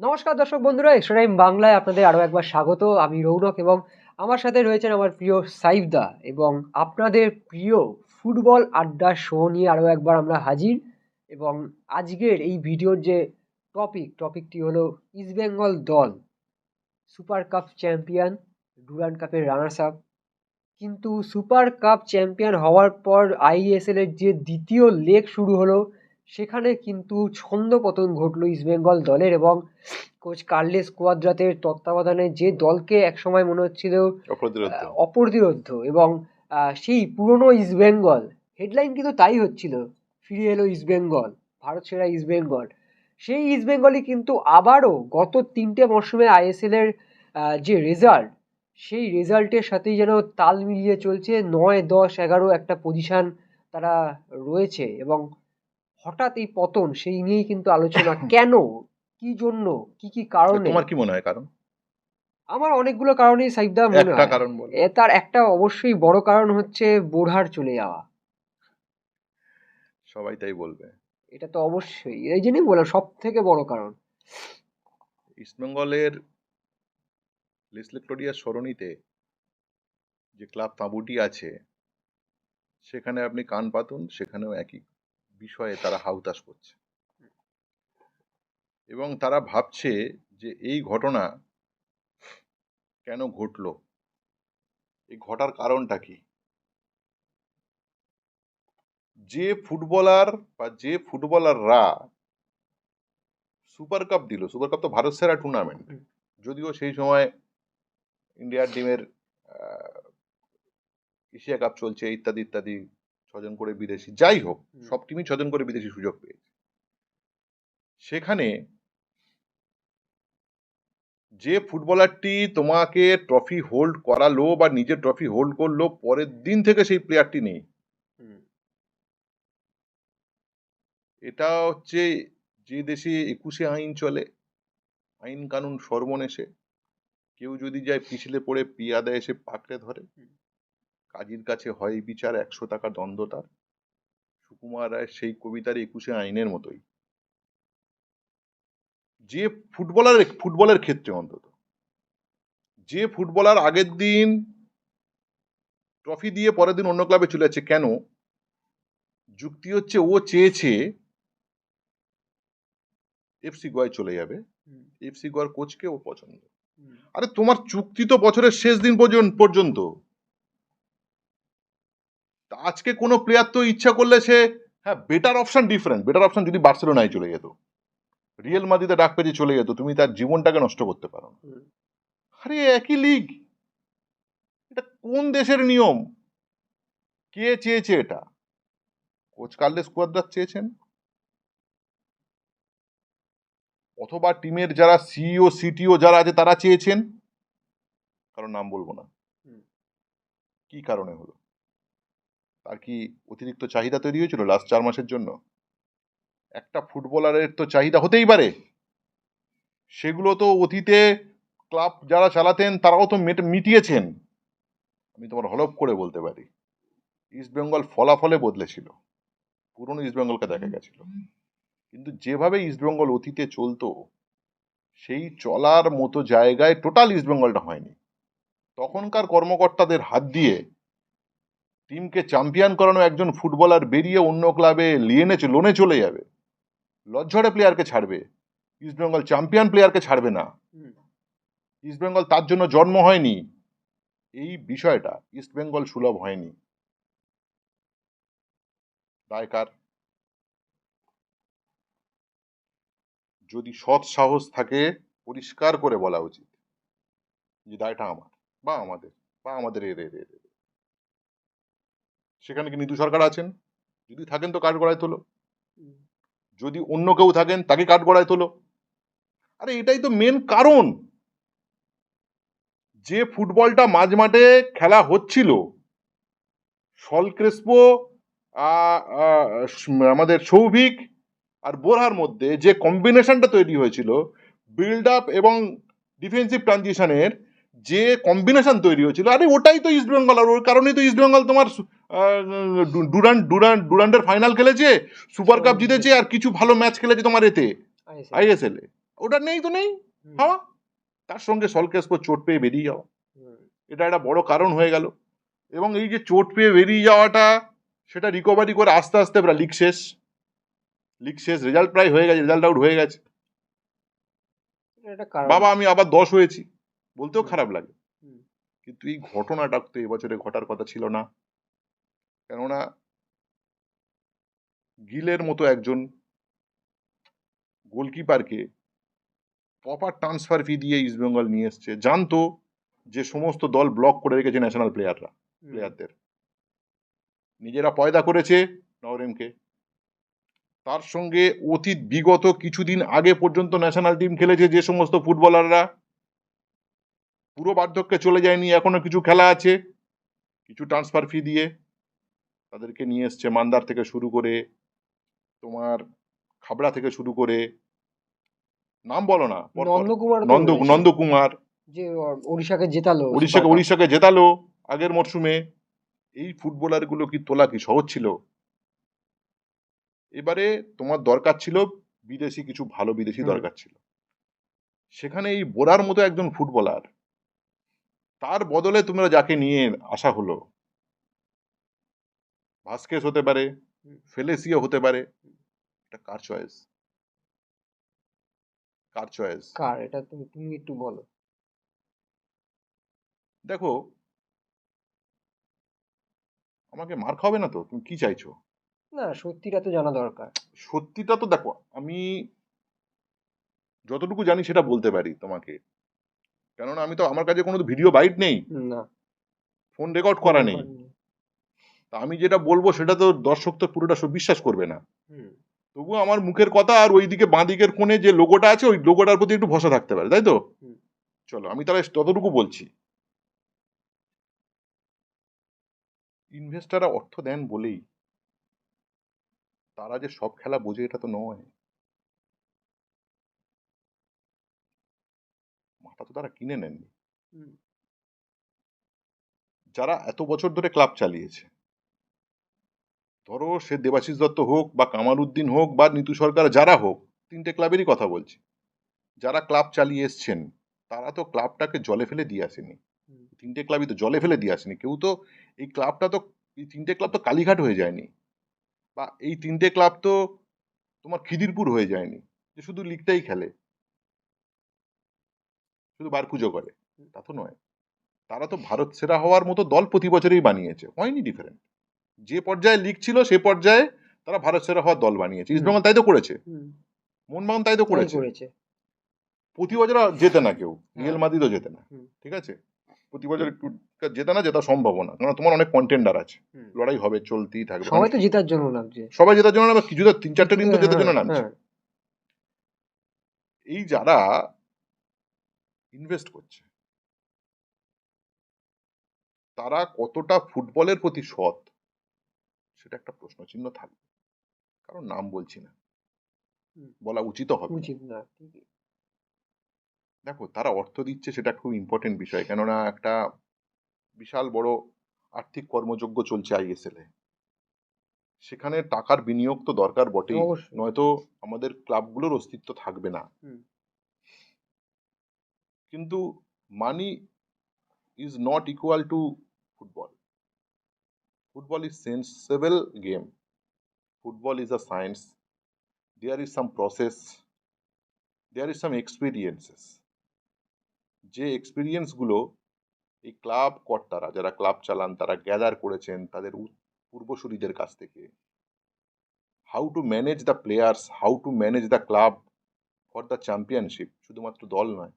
নমস্কার দর্শক বন্ধুরা এক্সট্রা টাইম বাংলায় আপনাদের আরও একবার স্বাগত। আমি রৌনক এবং আমার সাথে রয়েছেন আমার প্রিয় সাইফদা এবং আপনাদের প্রিয় ফুটবল আড্ডা শো নিয়ে আরও একবার আমরা হাজির। এবং আজকের এই ভিডিওর যে টপিক টপিকটি হলো ইস্টবেঙ্গল দল সুপার কাপ চ্যাম্পিয়ন ডুরান্ড কাপের রানার্স আপ কিন্তু সুপার কাপ চ্যাম্পিয়ন হওয়ার পর আইএসএলের যে দ্বিতীয় লেগ শুরু হলো সেখানে কিন্তু ছন্দপতন ঘটলো ইস্টবেঙ্গল দলের এবং কোচ কার্লেস কুয়াদ্রাতের তত্ত্বাবধানে যে দলকে একসময় মনে হচ্ছিল অপ্রতিরোধ অপ্রতিরোধ্য এবং সেই পুরনো ইস্টবেঙ্গল হেডলাইন কিন্তু তাই হচ্ছিল ফিরে এলো ইস্টবেঙ্গল ভারত সেরা ইস্টবেঙ্গল সেই ইস্টবেঙ্গলই কিন্তু আবারও গত তিনটে মরশুমে আইএসএল এর যে রেজাল্ট সেই রেজাল্টের সাথেই যেন তাল মিলিয়ে চলছে নয় দশ এগারো একটা পজিশন তারা রয়েছে এবং হঠাৎ এই পতন সেই নিয়েই কিন্তু আলোচনা কেন? কি জন্য? কি কি কারণে? তোমার কি মনে হয় কারণ? আমার অনেকগুলো কারণেই সাইফদা মনে হয়। কারণ তার একটা অবশ্যই বড় কারণ হচ্ছে বোরহার চলে যাওয়া। সবাই তাই বলবে। এটা তো অবশ্যই এই জন্যই বললাম সব থেকে বড় কারণ। ইস্টবেঙ্গলের লিসলেক্টোরিয়ার সরণিতে যে ক্লাব তাঁবুটি আছে সেখানে আপনি কান পাতুন সেখানেও একই। বিষয়ে তারা হাউতাস করছে। এবং তারা ভাবছে যে এই ঘটনা কেন ঘটলো? এই ঘটার কারণটা কি? যে ফুটবলার বা যে ফুটবলাররা সুপার কাপ দিল সুপার কাপ তো ভারত সেরা টুর্নামেন্ট যদিও সেই সময় ইন্ডিয়ার টিমের এশিয়া কাপ চলছে ইত্যাদি ইত্যাদি ছজন করে বিদেশি যাই হোক সব টিমই ছজন করে বিদেশি সুযোগ পেয়েছে। সেখানে যে ফুটবলারটি তোমাকে ট্রফি হোল্ড করালো বা নিজের ট্রফি হোল্ড করল পরের দিন থেকে সেই প্লেয়ারটি নেই। এটা হচ্ছে যে দেশে একুশে আইন চলে আইন কানুন সর্বনেশে। কেউ যদি যায় পিছলে পড়ে পিয়াদা এসে পাকড়ে ধরে। কাজীর কাছে হয় বিচার একশো টাকা দ্বন্দ্ব তার। সুকুমার রায় সেই কবিতার একুশে আইনের মতোই। যে ফুটবলার ফুটবলের ক্ষেত্রে অন্তত। যে ফুটবলার আগের দিন ট্রফি দিয়ে পরের দিন অন্য ক্লাবে চলে যাচ্ছে কেন? যুক্তি হচ্ছে ও চেয়েছে এফসি গোয়ায় চলে যাবে। এফসি গোয়ার কোচকে ও পছন্দ। আরে তোমার চুক্তি তো বছরের শেষ দিন পর্যন্ত। আজকে কোনো প্লেয়ার তো ইচ্ছা করলে সে হ্যাঁ better option different better option যদি বার্সেলোনায় চলে যেত। রিয়েল মাদিতে ডাক পেয়ে চলে যেত তুমি তার জীবনটাকে নষ্ট করতে পারো আরে একই লিগ এটা কোন দেশের নিয়ম? কে চেয়েছে এটা? কোচ কার্লেস কুয়াদ্রাত চেয়েছেন? অথবা টিমের যারা সিইও সিটিও যারা আছে তারা চেয়েছেন? কারণ নাম বলব না। কি কারণে হলো? তার কি অতিরিক্ত চাহিদা তৈরি হয়েছিল লাস্ট চার মাসের জন্য? একটা ফুটবলারের তো চাহিদা হতেই পারে। সেগুলো তো অতীতে ক্লাব যারা চালাতেন, তারাও তো মেট- মিটিয়েছেন। আমি তোমার হলপ করে বলতে পারি। ইস্ট বেঙ্গল ফলাফলে বদলেছিল। পুরনো ইস্ট বেঙ্গলকে দেখা গেছিল। কিন্তু যেভাবে ইস্ট বেঙ্গল অতীতে চলতো, সেই চলার মতো জায়গায় টোটাল ইস্ট বেঙ্গলটা হয়নি। তখনকার কর্মকর্তাদের হাত দিয়ে টিমকে চ্যাম্পিয়ন করানো একজন ফুটবলার বেরিয়ে অন্য ক্লাবে লিয়েনে লোনে চলে যাবে। লজ্জড়ে প্লেয়ারকে ছাড়বে। ইস্ট বেঙ্গল চ্যাম্পিয়ন প্লেয়ারকে ছাড়বে না। ইস্ট বেঙ্গল তার জন্য জন্ম হয়নি। এই বিষয়টা ইস্ট বেঙ্গল সুলভ হয়নি। দায়কার। যদি সৎ সাহস থাকে পরিষ্কার করে বলা উচিত। যে দায়টা আমার বা আমাদের বা আমাদের এর এর। সেখানে কি নিতু সরকার আছেন? যদি থাকেন তো কাঠ গড়ায় তোলো। যদি অন্য কেউ থাকেন তাকে কাঠ গড়ায় তোলো। আরে এটাই তো মেন কারণ। যে ফুটবলটা মাঝ মাঠে খেলা হচ্ছিল সল ক্রেসপো আমাদের সৌভিক আর বোরহার মধ্যে যে কম্বিনেশনটা তৈরি হয়েছিল বিল্ড আপ এবং ডিফেন্সিভ ট্রানজিশনের যে কম্বিনেশন তৈরি হয়েছিল আরে ওটাই তো ইস্ট বেঙ্গল আর ওর কারণেই তো ইস্ট বেঙ্গল তোমার আহ, ডু- ডুরান্ড ডুরান্ড ডুরান্ডের ফাইনাল খেলেছে সুপার কাপ জিতেছে আর কিছু ভালো ম্যাচ খেলেছে তোমার এতে আইএসএল এ। ওটা নেই তো নেই? হাওয়া তার সঙ্গে সলকেস্পর চোট পেয়ে বেরিয়ে যাওয়া এটা একটা বড় কারণ হয়ে গেল। এবং এই যে চোট পেয়ে বেরিয়ে যাওয়াটা সেটা রিকভারি করে আস্তে আস্তে প্রায় লিগ শেষ। লিগ শেষ রেজাল্ট প্রায় হয়ে গেছে রেজাল্ট আউট হয়ে গেছে। বাবা আমি আবার দশ হয়েছি। বলতেও খারাপ লাগে। কিন্তু এই ঘটনাটা তো এবছরে ঘটার কথা ছিল না। কেননা গিলের মতো একজন গোলকিপারকে প্রপার ট্রান্সফার ফি দিয়ে ইস্টবেঙ্গল নিয়ে এসছে। জানতো যে সমস্ত দল ব্লক করে রেখেছে ন্যাশনাল প্লেয়াররা প্লেয়ারদের নিজেরা পয়দা করেছে নওরেমকে তার সঙ্গে অতীত বিগত কিছুদিন আগে পর্যন্ত ন্যাশনাল টিম খেলেছে যে সমস্ত ফুটবলাররা পুরো বার্ধক্যে চলে যায়নি এখনও কিছু খেলা আছে। কিছু ট্রান্সফার ফি দিয়ে তাদেরকে নিয়ে এসছে মান্দার থেকে শুরু করে তোমার খাবড়া থেকে শুরু করে নাম বলো না। নন্দকুমার নন্দ নন্দকুমার। যে ওড়িশাকে জেতালো। Cup। উড়িষ্যাকে জেতালো আগের মরশুমে। এই ফুটবলারগুলো কি তোলা কি সহজ ছিল? এবারে তোমার দরকার ছিল বিদেশি কিছু ভালো বিদেশি দরকার ছিল। সেখানে এই বোরার মতো একজন ফুটবলার তার বদলে তোমরা যাকে নিয়ে আসা হলো ভাস্কেস হতে পারে ফেলেসিয়া হতে পারে এটা কার চয়েস কার চয়েস কার? এটা তুমি তুমি একটু বলো। দেখো আমাকে মার খাবে না তো? তুমি কি চাইছো? না সত্যিটা তো জানা দরকার। সত্যিটা তো দেখো আমি যতটুকু জানি সেটা বলতে পারি তোমাকে। কেননা আমি তো আমার কাছে কোনো ভিডিও বাইট নেই। না। ফোন রেকর্ড করা নেই। তা আমি যেটা বলব সেটা তো দর্শক তো পুরোটা সব বিশ্বাস করবে না। তবুও আমার মুখের কথা আর ওইদিকে বাঁ দিকের কোণে যে লোগোটা আছে ওই লোগোটার প্রতি একটু ভরসা থাকতে পারে তাই তো? চলো আমি তাহলে ততটুকু বলছি। ইনভেস্টাররা অর্থ দেন বলেই। তারা যে সব খেলা বোঝে এটা তো নয়। মাথা তো তারা কিনে নেননি। যারা এত বছর ধরে ক্লাব চালিয়েছে ধরো সে দেবাশিস দত্ত হোক বা কামাল উদ্দিন হোক বা নিতু সরকার যারা হোক তিনটে ক্লাবেরই কথা বলছি। যারা ক্লাব চালিয়ে এসছেন তারা তো ক্লাবটাকে জলে ফেলে দিয়ে আসেনি। তিনটে ক্লাবই তো জলে ফেলে দিয়ে আসেনি। কেউ তো এই ক্লাবটা তো এই তিনটে ক্লাব তো কালীঘাট হয়ে যায়নি। বা এই তিনটে ক্লাব তো তোমার খিদিরপুর হয়ে যায়নি। যে শুধু লিগটাই খেলে। শুধু বার পুজো করে। তা তো নয়। তারা তো ভারত সেরা হওয়ার মতো দল প্রতি বছরেই বানিয়েছে। হয়নি ডিফারেন্ট যে পর্যায়ে লিগ ছিল সে পর্যায়ে তারা ভারত সেরা হওয়ার দল বানিয়েছে। ইস্টবেঙ্গল তাই তো করেছে। মোহনবাগান তাই তো করেছে। প্রতি বছর জেতে না কেউ। হ্যাঁ। রিয়েল মাদ্রিদও জেতে না। ঠিক আছে? প্রতি বছর একটু জেতে না জেতা সম্ভব না। কারণ তোমার অনেক কন্টেন্ডার আছে। লড়াই হবে চলতেই থাকবে। সবাই তো জেতার জন্য নামছে। সবাই জেতার জন্য না কিছু তো তিন চারটে দিন তো জেতার জন্য হ্যাঁ, নামছে। হ্যাঁ, এই যারা ইনভেস্ট করছে। তারা কতটা ফুটবলের প্রতি সৎ? সেটা একটা প্রশ্ন চিহ্ন থাকবে। কারণ নাম বলছি না। বলা উচিত হবে উচিত না দেখো তারা অর্থ দিচ্ছে সেটা খুব ইম্পর্টেন্ট বিষয়। কেননা একটা বিশাল বড় আর্থিক কর্মযোগ্য চলছে আইএসএল এ। সেখানে টাকার বিনিয়োগ তো দরকার বটেই। নয়তো আমাদের ক্লাবগুলোর অস্তিত্ব থাকবে না। কিন্তু money is not equal to football football is sensible game football is a science there is some process there is some experiences যে এক্সপিরিয়েন্সগুলো এই ক্লাব কর্তারা, যারা ক্লাব চালান, তারা গ্যাদার করেছেন, তাদের পূর্বসূরিদের কাছ থেকে how to manage the players how to manage the club for the championship শুধুমাত্র দল নয়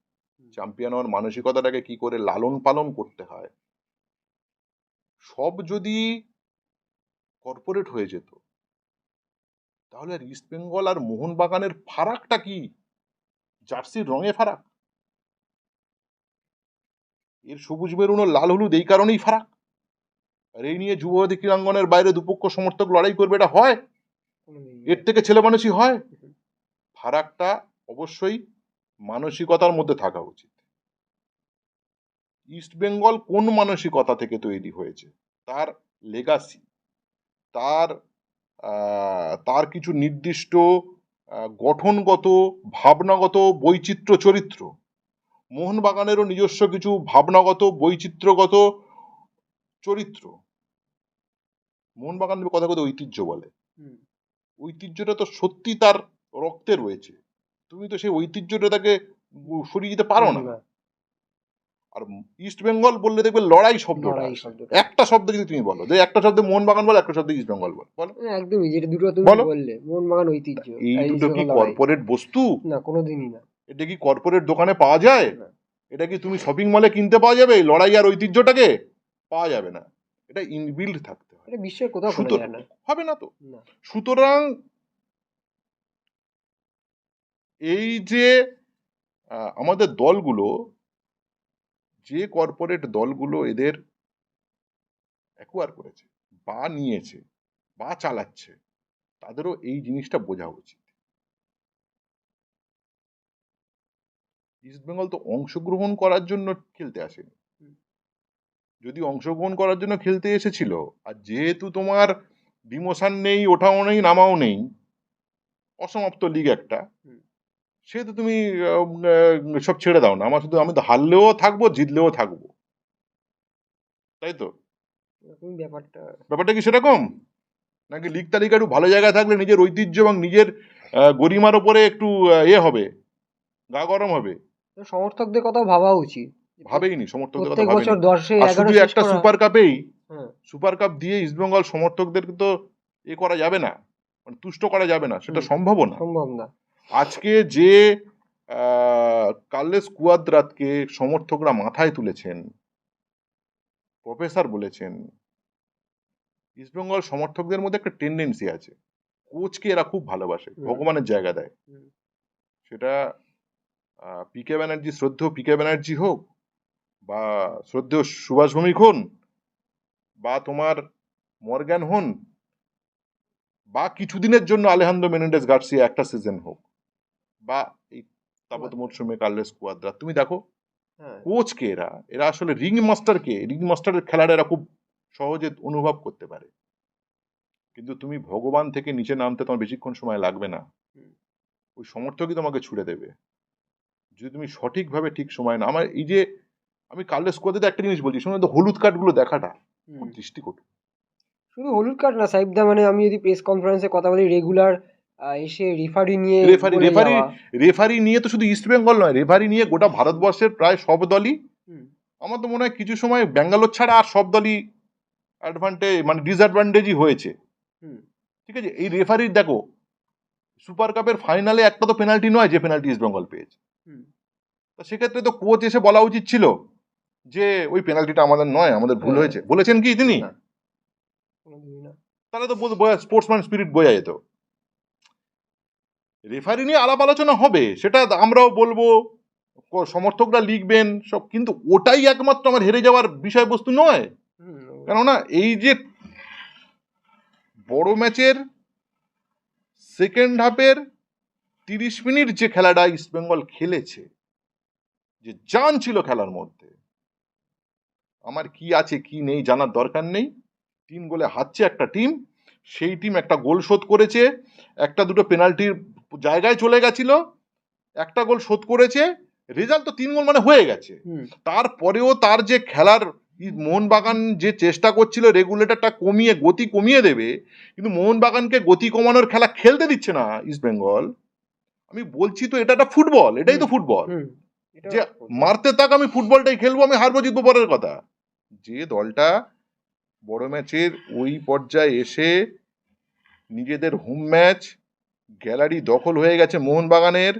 চ্যাম্পিয়ন হওয়ার মানসিকতাটাকে কি করে লালন পালন করতে হয়? সব যদি কর্পোরেট হয়ে যেত তাহলে আর ইস্ট বেঙ্গল আর মোহনবাগানের ফারাকটা কি? জার্সির রঙে ফারাক? এর সবুজ মেরুন ও লাল হলুদ এই কারণেই ফারাক? আর এই নিয়ে যুবতী ক্রীড়াঙ্গনের বাইরে দুপক্ষ সমর্থক লড়াই করবে এটা হয়? এর থেকে ছেলে মানুষই হয় ফারাকটা অবশ্যই মানসিকতার মধ্যে থাকা উচিত। ইস্ট বেঙ্গল কোন মানসিকতা থেকে তৈরি হয়েছে? তার লেগাসি তার তার কিছু নির্দিষ্ট গঠনগত ভাবনাগত বৈচিত্র্য চরিত্র। মোহনবাগানেরও নিজস্ব কিছু ভাবনাগত বৈচিত্র্যগত চরিত্র। মোহনবাগানের কথা কথা ঐতিহ্য বলে। ঐতিহ্যটা তো সত্যি তার রক্তে রয়েছে। তুমি তো সেই ঐতিহ্যটা তাকে সরিয়ে দিতে পারো না। আর ইস্ট বেঙ্গল বললে দেখবে লড়াই শব্দ। একটা শব্দ যদি তুমি বলো যে একটা শব্দে মোহনবাগান বলো একটা শব্দে ইস্ট বেঙ্গল বলো বলো। একদমই যেটা দুটো তুমি বলো। বললে মোহনবাগান ঐতিহ্য। এই দুটো কি কর্পোরেট বস্তু? না কোনোদিনই না। এটা কি কর্পোরেট দোকানে পাওয়া যায়? এটা কি তুমি শপিং মলে কিনতে পাওয়া যাবে? লড়াই আর ঐতিহ্যটাকে পাওয়া যাবে না। এটা ইনবিল্ড থাকতে হয়। এটা বিশ্বের কোথাও হবে না তো। সুতরাং এই যে আমাদের দলগুলো যে কর্পোরেট দলগুলো এদের অ্যাকোয়ার করেছে বা নিয়েছে বা চালাচ্ছে তাদেরও এই জিনিসটা বোঝা উচিত। ইস্টবেঙ্গল তো অংশগ্রহণ করার জন্য খেলতে আসেনি। যদি অংশগ্রহণ করার জন্য খেলতে এসেছিল আর যেহেতু তোমার ডিমোশন নেই ওঠাও নেই নামাও নেই অসমাপ্ত লিগ একটা হুম। সেহেতু তুমি সব ছেড়ে দাও না। আমার শুধু আমি তো হারলেও থাকব জিতলেও থাকব। তাই তো? ব্যাপারটা। ব্যাপারটা কি সেরকম? নাকি লিগ তালিকা একটু ভালো জায়গায় থাকলে নিজের ঐতিহ্য এবং নিজের গরিমার ওপরে একটু আহ, ইয়ে হবে গা গরম হবে? সমর্থকদের কথাও ভাবা উচিত। ভাবেইনি সমর্থকদের কথা বছর শুধু একটা সুপার কাপেই হ্যাঁ। সুপার কাপ দিয়ে ইস্টবেঙ্গল সমর্থকদেরকে তো এ করা যাবে না। মানে তুষ্ট করা যাবে না সেটা সম্ভব না। সম্ভব না। আজকে যে কার্লেস কুয়াদ্রাতকে সমর্থকরা মাথায় তুলেছেন প্রফেসর বলেছেন ইস্টবেঙ্গল সমর্থকদের মধ্যে একটা টেন্ডেন্সি আছে। কোচকে এরা খুব ভালোবাসে ভগবানের জায়গা দেয়। সেটা পিকে ব্যানার্জি শ্রদ্ধেয় পিকে ব্যানার্জি হোক বা শ্রদ্ধেয় সুভাষ ভৌমিক হন বা তোমার মর্গ্যান হন বা কিছুদিনের জন্য আলেহান্দ্র মেনেন্ডেস গার্সিয়া একটা সিজন হোক। বা এই তাবত মরশুমে কার্লেস কুয়াদ্রা তুমি দেখো হ্যাঁ। কোচকে এরা? এরা আসলে রিং মাস্টারকে রিং মাস্টারের খেলাটা এরা খুব সহজে অনুভব করতে পারে। কিন্তু তুমি ভগবান থেকে নিচে নামতে তোমার বেশিক্ষণ সময় লাগবে না। ওই সমর্থকই তোমাকে ছুড়ে দেবে। যদি তুমি সঠিকভাবে ঠিক সময় না আমার এই যে আমি কার্লেস কুয়াদ্রাতে একটা জিনিস বলছি শুনে তো হলুদ কার্ডগুলো দেখাটা খুব। দৃষ্টিকটু। শুধু হলুদ কার্ড না সাইবদা মানে আমি যদি প্রেস কনফারেন্সে কথা বলি রেগুলার এসে রেফারি নিয়ে রেফারি রেফারি রেফারি নিয়ে তো শুধু ইস্ট বেঙ্গল নয় রেফারি নিয়ে গোটা ভারতবর্ষের প্রায় সব দলই। আমার তো মনে হয় কিছু সময় ব্যাঙ্গালোর ছাড়া আর সব দলই অ্যাডভান্টেজ মানে ডিসঅ্যাডভান্টেজই হয়েছে। ঠিক আছে? এই রেফারির দেখো সুপার কাপের ফাইনালে একটা তো পেনাল্টি নয় যে পেনাল্টি ইস্ট বেঙ্গল পেয়েছে। তো সেক্ষেত্রে তো কোচ এসে বলা উচিত ছিল যে ওই পেনাল্টিটা আমাদের নয় আমাদের ভুল হ্যাঁ। হয়েছে। বলেছেন কি তিনি? না। তাহলে তো স্পোর্টসম্যান স্পিরিট বোঝা যেত। রেফারি নিয়ে আলাপ আলোচনা হবে সেটা আমরাও বলব সমর্থকরা লিখবেন সব কিন্তু ওটাই একমাত্র আমার হেরে যাওয়ার বিষয়বস্তু নয়। কেননা এই যে বড় ম্যাচের সেকেন্ড হাফের তিরিশ মিনিট যে খেলাটা ইস্টবেঙ্গল খেলেছে যে জান ছিল খেলার মধ্যে আমার কি আছে কি নেই জানার দরকার নেই। তিন গোলে হারছে একটা টিম সেই টিম একটা গোল শোধ করেছে একটা দুটো পেনাল্টির জায়গায় চলে গেছিল একটা গোল শোধ করেছে রেজাল্ট তো তিন গোল মানে হয়ে গেছে। তারপরেও তার যে খেলার মোহনবাগান যে চেষ্টা করছিল রেগুলেটরটা কমিয়ে গতি কমিয়ে দেবে কিন্তু মোহনবাগানকে গতি কমানোর খেলা খেলতে দিচ্ছে না ইস্ট বেঙ্গল আমি বলছি তো এটা একটা ফুটবল এটাই তো ফুটবল যে মারতে থাক আমি ফুটবলটাই খেলব আমি হারবো জিতবো পরের কথা। যে দলটা বড় ম্যাচের ওই পর্যায়ে এসে নিজেদের হোম ম্যাচ গ্যালারি দখল হয়ে গেছে মোহনবাগানের।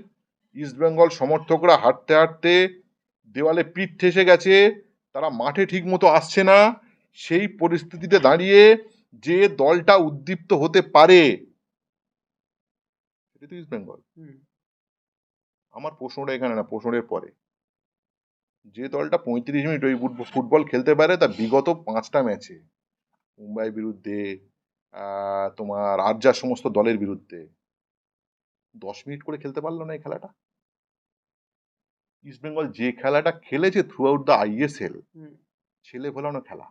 ইস্টবেঙ্গল সমর্থকরা হাঁটতে হাঁটতে দেওয়ালে পিঠ ঠেসে গেছে। তারা মাঠে ঠিক মতো আসছে না। সেই পরিস্থিতিতে দাঁড়িয়ে যে দলটা উদ্দীপ্ত হতে পারে সেটা তো ইস্টবেঙ্গল হুম, আমার প্রশ্নটা এখানে না প্রশ্নের পরে। যে দলটা পঁয়ত্রিশ মিনিট ওই ফুট- ফুটবল খেলতে পারে তা বিগত পাঁচটা ম্যাচে। মুম্বাই বিরুদ্ধে তোমার আর যা সমস্ত দলের বিরুদ্ধে। দশ মিনিট করে খেলতে পারল না এই খেলাটা। ইস্টবেঙ্গল যে খেলাটা খেলেছে থ্রু আউট দ্য আইএসএল ছেলে ভোলানো খেলা।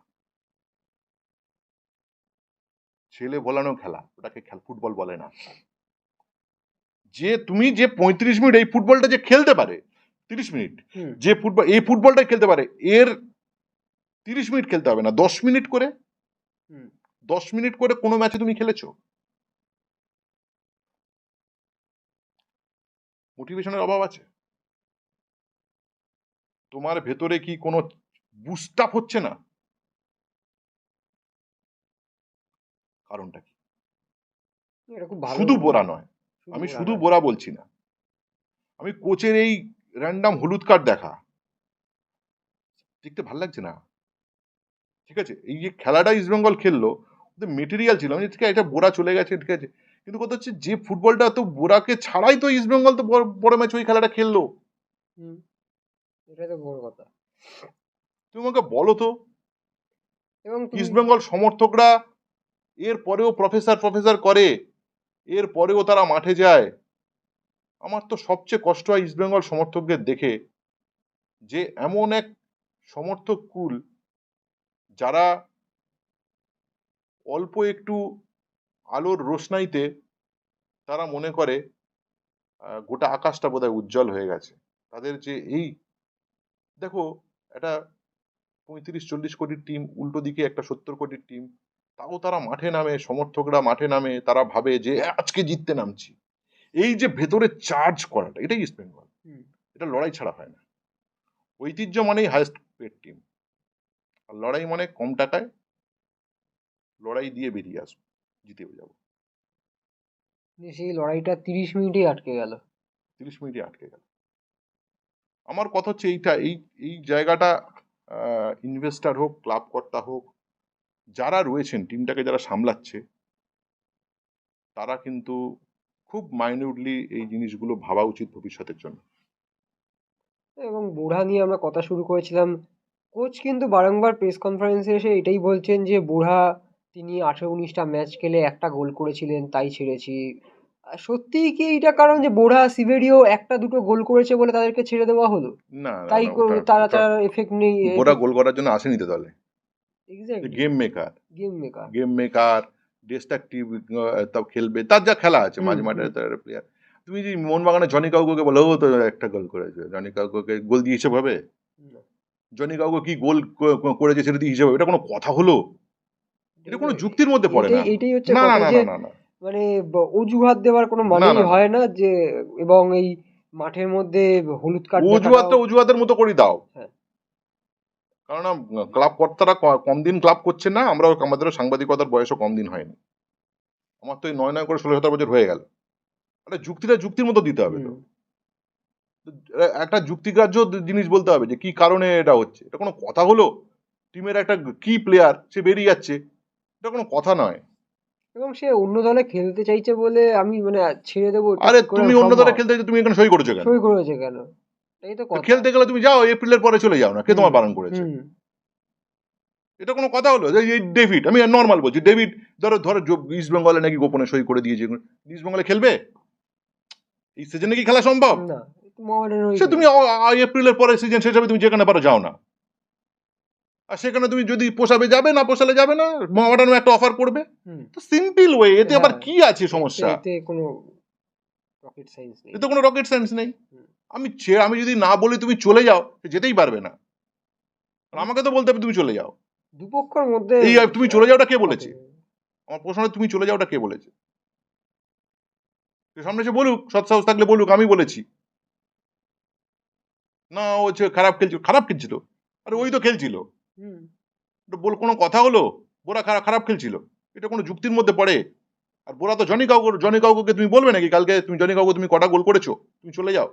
ছেলে ভোলানো খেলা ওটাকে খেল ফুটবল বলে না। যে তুমি যে পঁয়ত্রিশ মিনিট এই ফুটবলটা যে খেলতে পারে তিরিশ মিনিট যে ফুটবল এই ফুটবলটা খেলতে পারে এর তিরিশ মিনিট খেলতে হবে না। দশ মিনিট করে দশ মিনিট করে কোনো ম্যাচে তুমি খেলেছো। মোটিভেশনের অভাব আছে? তোমার ভেতরে কি কোনো বুস্ট আপ হচ্ছে না? কারণটা কি? শুধু বোরা নয়। আমি শুধু বোরা বলছি না। আমি কোচের এই র্যান্ডাম হলুদ কার্ড দেখা। দেখতে ভালো লাগছে না? ঠিক আছে? এই যে খেলাটা ইস্টবেঙ্গল খেললো মেটেরিয়াল ছিল। আমি ঠিক আছে এটা বোরা চলে গেছে ঠিক আছে। কিন্তু কথা হচ্ছে যে ফুটবলটা তো বোরাকে ছাড়াই তো ইস্ট বেঙ্গল তো বড়- ম্যাচ ওই খেলাটা খেললো। এটাই তো বড় কথা। তুমি আমাকে বলো তো এবং তুমি ইস্ট বেঙ্গল সমর্থকরা এর পরেও প্রফেসর প্রফেসর করে এর পরেও তারা মাঠে যায়। আমার তো সবচেয়ে কষ্ট হয় ইস্ট বেঙ্গল সমর্থকদের দেখে যে এমন এক সমর্থক কুল যারা অল্প একটু আলোর রোশনাইতে তারা মনে করে গোটা আকাশটা বোধহয় উজ্জ্বল হয়ে গেছে। তাদের যে এই দেখো একটা পঁয়ত্রিশ চল্লিশ কোটির টিম উল্টো দিকে একটা সত্তর কোটির টিম তাও তারা মাঠে নামে সমর্থকরা মাঠে নামে তারা ভাবে যে আজকে জিততে নামছি। এই যে ভেতরে চার্জ করাটা এটাই ইস্ট বেঙ্গল। এটা লড়াই ছাড়া হয় না। ঐতিহ্য মানেই হায়েস্ট পেড টিম আর লড়াই মানে কম টাকায় লড়াই দিয়ে বেরিয়ে আসব। জিতেও যাব। দিয়ে সেই লড়াইটা তিরিশ মিনিটেই আটকে গেল। তিরিশ মিনিটে আটকে গেল। আমার কথা হচ্ছে এইটা এই এই জায়গাটা ইনভেস্টার হোক ক্লাব কর্তা হোক যারা রয়েছেন টিমটাকে যারা সামলাচ্ছে তারা কিন্তু খুব মাইনিউটলি এই জিনিসগুলো ভাবা উচিত ভবিষ্যতের জন্য। এবং বুড়া নিয়ে আমরা কথা শুরু করেছিলাম। কোচ কিন্তু বারংবার প্রেস কনফারেন্সে এসে এটাই বলছেন যে বুড়া তিনি আঠেরো উনিশটা ম্যাচ খেলে একটা গোল করেছিলেন তাই ছেড়েছি। সত্যিই কি এইটা কারণ যে বোড়া সিভেরিও একটা দুটো গোল করেছে বলে তাদেরকে ছেড়ে দেওয়া হলো? না তাই তারা তার এফেক্ট নেই ওরা গোল করার জন্য আসেনি তো দলে game maker game maker game maker destructive তাও খেলবে। তার যা খেলা আছে মাঝে মাঠে তার প্লেয়ার তুমি যে মোহনবাগানে জনি কাউকে বলো তো একটা গোল করেছে। জনি কাউকে গোল দিয়ে হিসেব হবে জনি কাউকে কি গোল করেছে সেটা দিয়ে হিসেব হবে। এটা কোনো কথা হলো? এটা কোনো যুক্তির মধ্যে পড়ে না। এটাই- হচ্ছে না না না না মানে অজুহাত দেওয়ার কোনো মানেই হয় না যে এবং এই মাঠের মধ্যে হলুদ কার্ড অজুহাতটা দেখাটাও- অজুহাতের মতো করে দাও। হ্যাঁ। কারণ ক্লাব কর্তারা কম দিন ক্লাব করছে না আমরা আমাদেরও সাংবাদিকতার বয়সও কম দিন হয়নি। আমার তো এই নয় নয় করে ষোলো সতেরো বছর হয়ে গেল। একটা যুক্তিটা যুক্তির মতো দিতে হবে তো। একটা যুক্তিগ্রাহ্য জিনিস বলতে হবে যে কি কারণে এটা হচ্ছে। এটা কোনো কথা হলো? টিমের একটা কি প্লেয়ার সে বেরিয়ে যাচ্ছে। এটা কোনো কথা নয়। এবং সে অন্য দলে খেলতে চাইছে বলে আমি মানে ছেড়ে দেবো আরে তুমি অন্য দলে খেলতে গেলে তুমি এখানে সই করেছ কেন? সই করেছে কেন? এই তো কথা। খেলতে গেলে তুমি যাও এপ্রিলের পরে চলে যাও না কে তোমার বারণ করেছে? এটা কোনো কথা হলো? যে এই ডেভিড আমি নর্মাল বলছি ডেভিড ধরো ধরো ইস্ট বেঙ্গলে নাকি গোপনে সই করে দিয়েছে ইস্ট বেঙ্গলে খেলবে? এই সিজনে কি খেলা সম্ভব? সে তুমি এপ্রিলের পরে সিজন শেষ হবে তুমি যেখানে পারো যাও না। আর সেখানে তুমি যদি পোষাবে যাবে না পোষালে যাবে না মোহামেডানও একটা অফার করবে তো সিম্পল ওয়ে এতে আবার হ্যাঁ। কি আছে সমস্যা? এতে কোনো রকেট সায়েন্স নেই। এতে কোনো রকেট সায়েন্স নেই। আমি আমি যদি না বলি তুমি চলে যাও সে যেতেই পারবে না। আমাকে তো বলতে হবে তুমি চলে যাও। দুপক্ষের মধ্যে এই তুমি চলে যাওটা কে বলেছে? আমার প্রশ্ন তুমি চলে যাওটা কে বলেছে? সামনে এসে বলুক সৎ সাহস থাকলে বলুক আমি বলেছি। না ও খারাপ খেলছিল খারাপ খেলছিল। আরে ওই তো খেলছিল। বল কোনো কথা হলো? বোরা খারাপ খারাপ খেলছিল। এটা কোনো যুক্তির মধ্যে পড়ে? আর বোরা তো জনি কাউকে জনি কাউকে তুমি বলবে নাকি? কালকে তুমি জনি কাউকে তুমি কটা গোল করেছ? তুমি চলে যাও।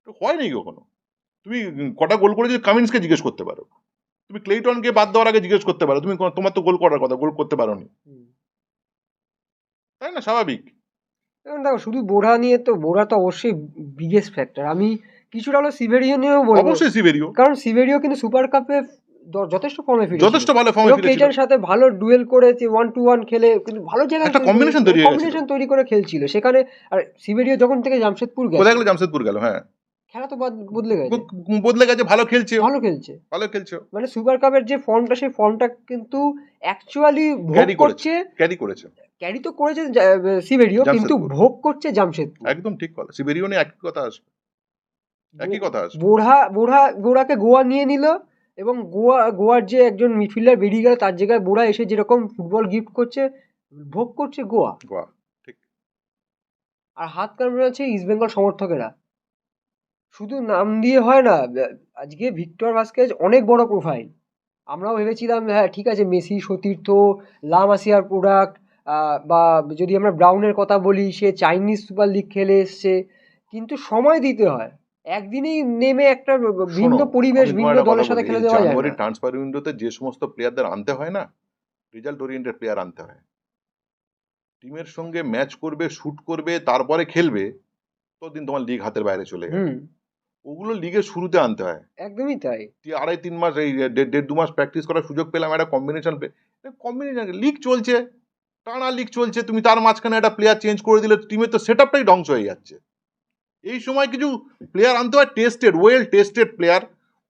এটা হয় নাকি কখনো? তুমি কটা গোল করেছ কামিন্সকে জিজ্ঞেস করতে পারো। তুমি ক্লেইটনকে বাদ দেওয়ার আগে জিজ্ঞেস করতে পারো। তুমি তোমার তো গোল করার কথা গোল করতে পারো নি তাই না? স্বাভাবিক। দেখো শুধু বোরা নিয়ে তো বোরা তো অবশ্যই বিগেস্ট ফ্যাক্টর আমি কিছুটা হলো সিভেরিও নিয়েও বলব। অবশ্যই সিবেরিও কারণ সিভেরিও কিন্তু সুপার কাপে যথেষ্ট ফর্মে ফিরেছিল যথেষ্ট ভালো ফর্মে এবং ফিরেছিল। কেইটার সাথে ভালো ডুয়েল করেছে ওয়ান টু ওয়ান খেলে কিন্তু ভালো জায়গায় একটা combination তৈরি হয়ে গেছিল। কম্বিনেশন তৈরি করে খেলছিল। সেখানে আর সিভেরিও যখন থেকে জামশেদপুর গেল কোথায় গেলে? জামশেদপুর গেল হ্যাঁ। খেলা তো বদলে গেছে। বদলে গেছে ভালো খেলছে। ভালো খেলছে। ভালো খেলছে। মানে সুপার কাপের যে ফর্মটা সেই ফর্মটা কিন্তু অ্যাকচুয়ালি ভোগ করছে। ক্যারি করেছে। ক্যারি তো করেছে সিবেরিও কিন্তু ভোগ করছে জামশেদপুর। একদম ঠিক কথা। সিবেরিও নিয়ে একই কথা আসবে। একই কথা আসবে। বোড়া বোড়া বোড়াকে গোয়া নিয়ে নিল এবং গোয়া গোয়ার যে একজন মিডফিল্ডার বেরিয়ে গেল তার জায়গায় বোড়া এসে যেরকম ফুটবল গিফট করছে ভোগ করছে গোয়া। গোয়া ঠিক। আর হাত কামড়ে আছে ইস্ট বেঙ্গল সমর্থকেরা? শুধু নাম দিয়ে হয় না আজকে ভিক্টর ভাস্কেজ অনেক বড় প্রোফাইল আমরাও ভেবেছিলাম হ্যাঁ ঠিক আছে মেসি সতীর্থ লামাসিয়ার প্রোডাক্ট বা যদি আমরা ব্রাউনের কথা বলি সে চাইনিজ সুপার লিগ খেলে এসছে। কিন্তু সময় দিতে হয়। একদিনেই নেমে একটা ভিন্ন পরিবেশ ভিন্ন দলের সাথে খেলে দেওয়া যায় জানুয়ারি ট্রান্সফার উইন্ডোতে যে সমস্ত প্লেয়ারদের আনতে হয় না রেজাল্ট ওরিয়েন্টেড প্লেয়ার আনতে হয়। টিমের সঙ্গে ম্যাচ করবে শুট করবে তারপরে খেলবে ততদিন তোমার লিগ হাতের বাইরে চলে হুম। ওগুলো লিগের শুরুতে আনতে হয়। একদমই তাই। আড়াই তিন মাস এই দেড় দেড় দু মাস প্র্যাকটিস করার সুযোগ পেলাম একটা কম্বিনেশন কম্বিনেশন লিগ চলছে টানা লিগ চলছে তুমি তার মাঝখানে একটা প্লেয়ার চেঞ্জ করে দিলে টিমের তো সেট আপটাই ধ্বংস হয়ে যাচ্ছে। এই সময় কিছু প্লেয়ার আনতে হয় টেস্টেড ওয়েল টেস্টেড প্লেয়ার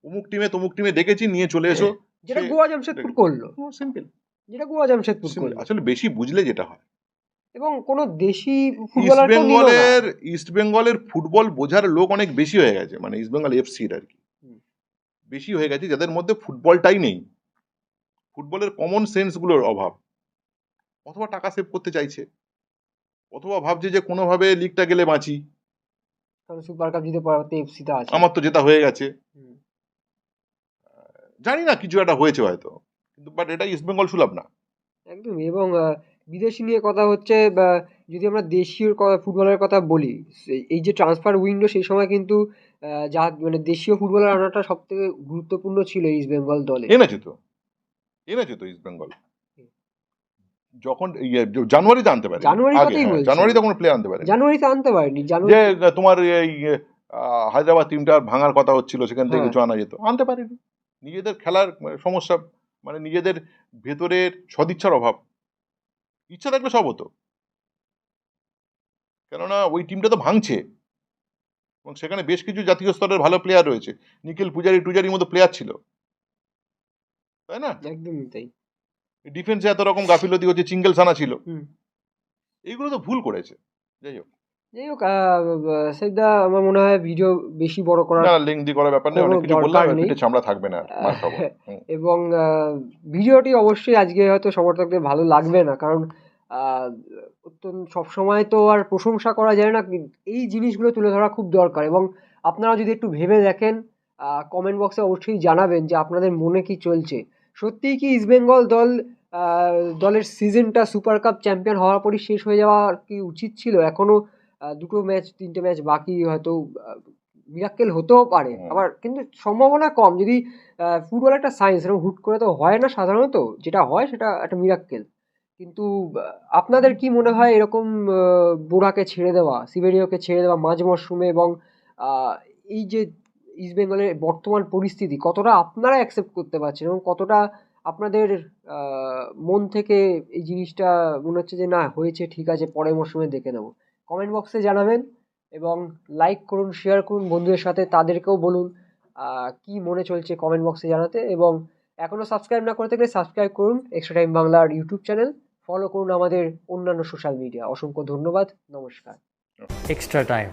অমুক টিমে তমুক টিমে দেখেছি নিয়ে চলে এসো। যেটা গোয়া জামশেদপুর করল। সিম্পল যেটা গোয়া জামশেদপুর করল। আসলে বেশি বুঝলে যেটা হয়। এবং কোনো দেশি ফুটবলার বেঙ্গলের ইস্ট বেঙ্গলের ফুটবল বোঝার লোক অনেক বেশি হয়ে গেছে মানে ইস্ট বেঙ্গল এফসির আর কি। বেশি হয়ে গেছে যাদের মধ্যে ফুটবলটাই নেই। ফুটবলের কমন সেন্সগুলোর অভাব। অথবা টাকা সেভ করতে চাইছে। অথবা ভাবছে যে কোনোভাবে লিগটা গেলে বাঁচি। কারণ সুপার কাপ জিতে পড়াতে এফসিতে আছে। আমার তো যেটা হয়ে গেছে। জানি না কিছু একটা হয়েছে হয়তো। কিন্তু বাট এটা ইস্ট বেঙ্গল সুলভ না। একদমই এবং বিদেশি নিয়ে কথা হচ্ছে যদি আমরা দেশীয় ফুটবলের কথা বলি এই যে ট্রান্সফার উইন্ডো সেই সময় কিন্তু যা মানে দেশীয় ফুটবলার আনাটা সব থেকে গুরুত্বপূর্ণ ছিল ইস্ট বেঙ্গল দলে। এনেছে তো। এনেছে তো ইস্ট বেঙ্গল যখন ইয়ে, জানুয়ারিতে আনতে পারে হ্যাঁ। জানুয়ারিতে কোনো প্লেয়ার আনতে পারে জানুয়ারিতে আনতে পারেনি যে তোমার এই হায়দ্রাবাদ টিমটা ভাঙার কথা হচ্ছিল সেখান থেকে হ্যাঁ। কিছু আনা যেত আনতে পারেনি। নিজেদের খেলার সমস্যা মানে নিজেদের ভেতরের সদিচ্ছার অভাব। ইচ্ছা থাকলে সব হতো। কেননা ওই টিমটা তো ভাঙছে। এবং সেখানে বেশ কিছু জাতীয় স্তরের ভালো প্লেয়ার রয়েছে। নিখিল পূজারি টুজারির মতো প্লেয়ার ছিল। তাই না? একদমই তাই। ডিফেন্সে এত রকম গাফিলতি হচ্ছে চিঙ্গেল সানা ছিল। এইগুলো তো ভুল করেছে। যাই হোক। যাই হোক সেদা আমার মনে হয় ভিডিও বেশি বড় করার না লেংদি করার ব্যাপার নেই অনেক কিছু বললাম। পিঠে চামড়া থাকবে না। এবং ভিডিওটি অবশ্যই আজকে হয়তো সমর্থকদের ভালো লাগবে না কারণ অত্যন্ত সবসময় তো আর প্রশংসা করা যায় না এই জিনিসগুলো তুলে ধরা খুব দরকার। এবং আপনারা যদি একটু ভেবে দেখেন কমেন্ট বক্সে অবশ্যই জানাবেন যে আপনাদের মনে কি চলছে। সত্যিই কি ইস্টবেঙ্গল দল দলের সিজনটা সুপার কাপ চ্যাম্পিয়ন হওয়ার পরই শেষ হয়ে যাওয়া কি উচিত ছিল? এখনও আহ, দুটো ম্যাচ তিনটে ম্যাচ বাকি হয়তো মিরাক্কেল হতেও পারে। আবার কিন্তু সম্ভাবনা কম। যদি ফুটবল একটা সায়েন্স এরকম হুট করে তো হয় না সাধারণত। যেটা হয় সেটা একটা মিরাক্কেল কিন্তু আপনাদের কি মনে হয় এরকম বুড়াকে ছেড়ে দেওয়া সিবেরিওকে ছেড়ে দেওয়া মাঝ মরশুমে এবং এই যে ইস্ট বেঙ্গলের বর্তমান পরিস্থিতি কতটা আপনারা অ্যাকসেপ্ট করতে পারছেন এবং কতটা আপনাদের মন থেকে এই জিনিসটা মনে হচ্ছে যে না, হয়েছে, ঠিক আছে, পরের মরশুমে দেখে নেব। কমেন্ট বক্সে জানাবেন এবং লাইক করুন, শেয়ার করুন বন্ধুদের সাথে, তাদেরকেও বলুন কি মনে চলছে কমেন্ট বক্সে জানাতে এবং এখনও সাবস্ক্রাইব না করে থাকলে সাবস্ক্রাইব করুন এক্সট্রা টাইম বাংলার ইউটিউব চ্যানেল ফলো করুন আমাদের অন্যান্য সোশ্যাল মিডিয়া অসংখ্য ধন্যবাদ, নমস্কার। Extra time.